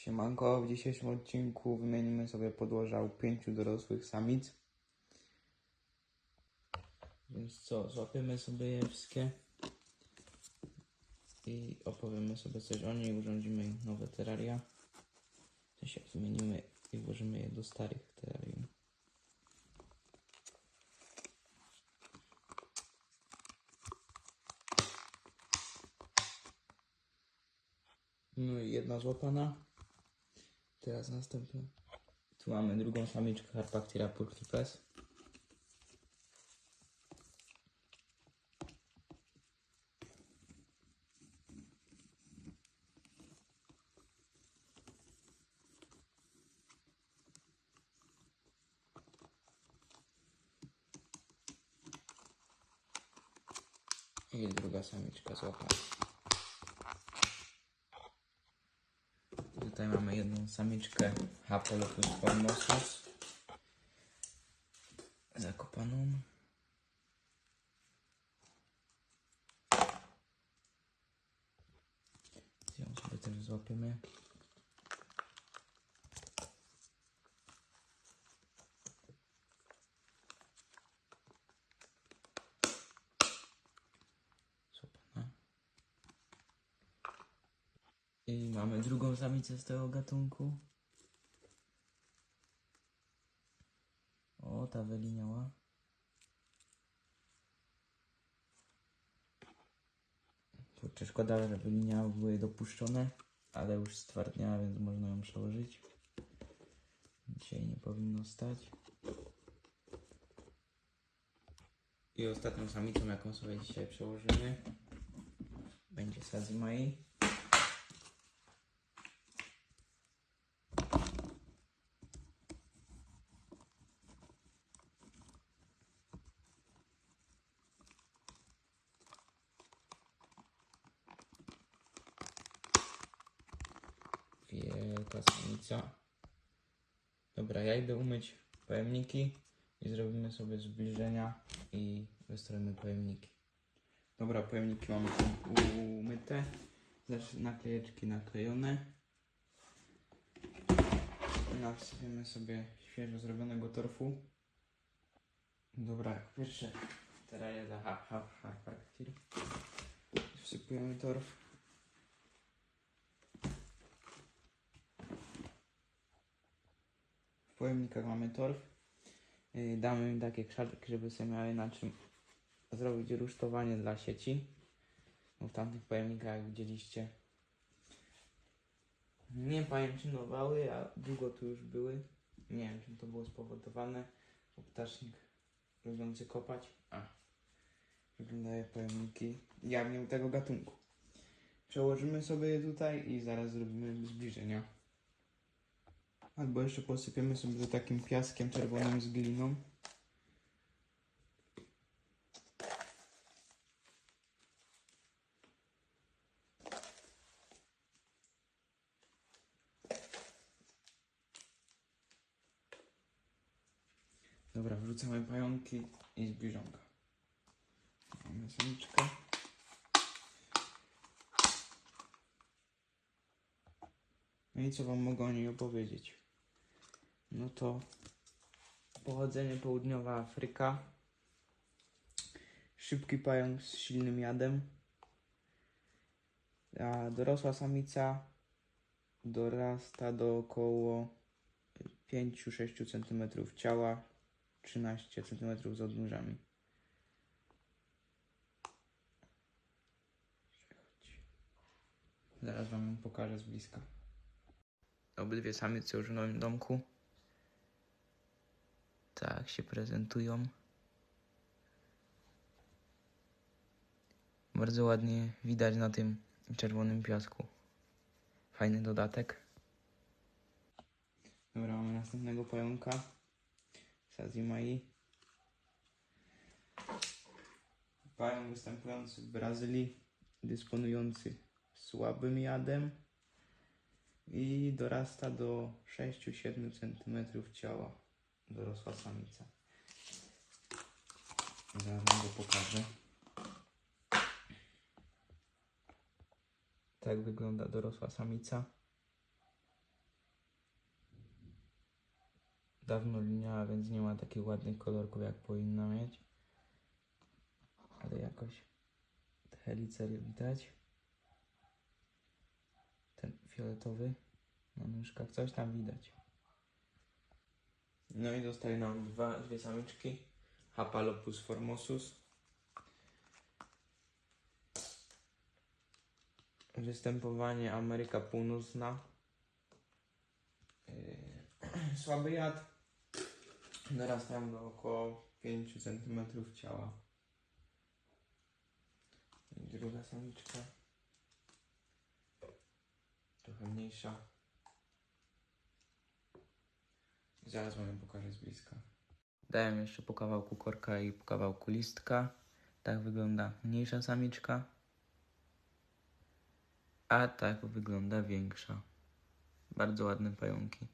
Siemanko, w dzisiejszym odcinku wymienimy sobie podłoża u pięciu dorosłych samic. Więc co, złapiemy sobie je wszystkie i opowiemy sobie coś o niej, urządzimy im nowe terraria. W sensie wymienimy i włożymy je do starych terrarium. No i jedna złapana. Teraz następna. Tu mamy drugą samiczkę Harpactira purchipes. I druga samiczka złapana. Tutaj mamy jedną samiczkę Hapelopus formosus. Zakopaną. Ją sobie też złapiemy. Złapana. I mamy drugą samicę z tego gatunku. O, ta wyliniała. Kurczę, szkoda, że wyliniały były dopuszczone, ale już stwardniała, więc można ją przełożyć. Dzisiaj nie powinno stać. I ostatnią samicą, jaką sobie dzisiaj przełożymy, będzie Sazimai. Samica. Dobra, ja idę umyć pojemniki i zrobimy sobie zbliżenia i wystroimy pojemniki. Dobra, pojemniki mamy umyte. Też naklejeczki naklejone. Nasypiemy sobie świeżo zrobionego torfu. Dobra, jak pierwsze teraje za ha, ha, ha, Harpactir. Wsypujemy torf. Pojemnikach mamy torf. Yy, Damy im takie krzaczki, żeby sobie miały na czym zrobić rusztowanie dla sieci. Bo w tamtych pojemnikach, jak widzieliście, nie pajęczynowały, a długo tu już były. Nie wiem, czym to było spowodowane. Bo ptasznik lubiący kopać. A, wyglądają pojemniki jawnie tego gatunku. Przełożymy sobie je tutaj i zaraz zrobimy zbliżenia. Albo jeszcze posypiemy sobie takim piaskiem czerwonym z gliną. Dobra, wrzucamy pająki i zbliżonka. Mamy samiczkę. No i co wam mogę o niej opowiedzieć? No to pochodzenie południowa Afryka. Szybki pająk z silnym jadem. A dorosła samica dorasta do około 5-6 cm ciała, 13 cm z odnóżami. Zaraz wam pokażę z bliska. Obydwie samice już w nowym domku. Tak się prezentują. Bardzo ładnie widać na tym czerwonym piasku. Fajny dodatek. Dobra, mamy następnego pająka. Sazimai. Pająk występujący w Brazylii, dysponujący słabym jadem i dorasta do 6-7 cm ciała dorosła samica. Zaraz wam go pokażę. Tak wygląda dorosła samica. Dawno liniała, więc nie ma takich ładnych kolorków jak powinna mieć. Ale jakoś te helice widać. Ten fioletowy na nóżkach, coś tam widać. No i zostaje nam dwa, dwie samiczki. Hapalopus formosus. Występowanie Ameryka Północna. Yy, słaby jad. Narastają do około 5 cm ciała. Druga samiczka. Trochę mniejsza. Zaraz wam ją pokażę z bliska. Dałem jeszcze po kawałku korka i po kawałku listka. Tak wygląda mniejsza samiczka. A tak wygląda większa. Bardzo ładne pająki.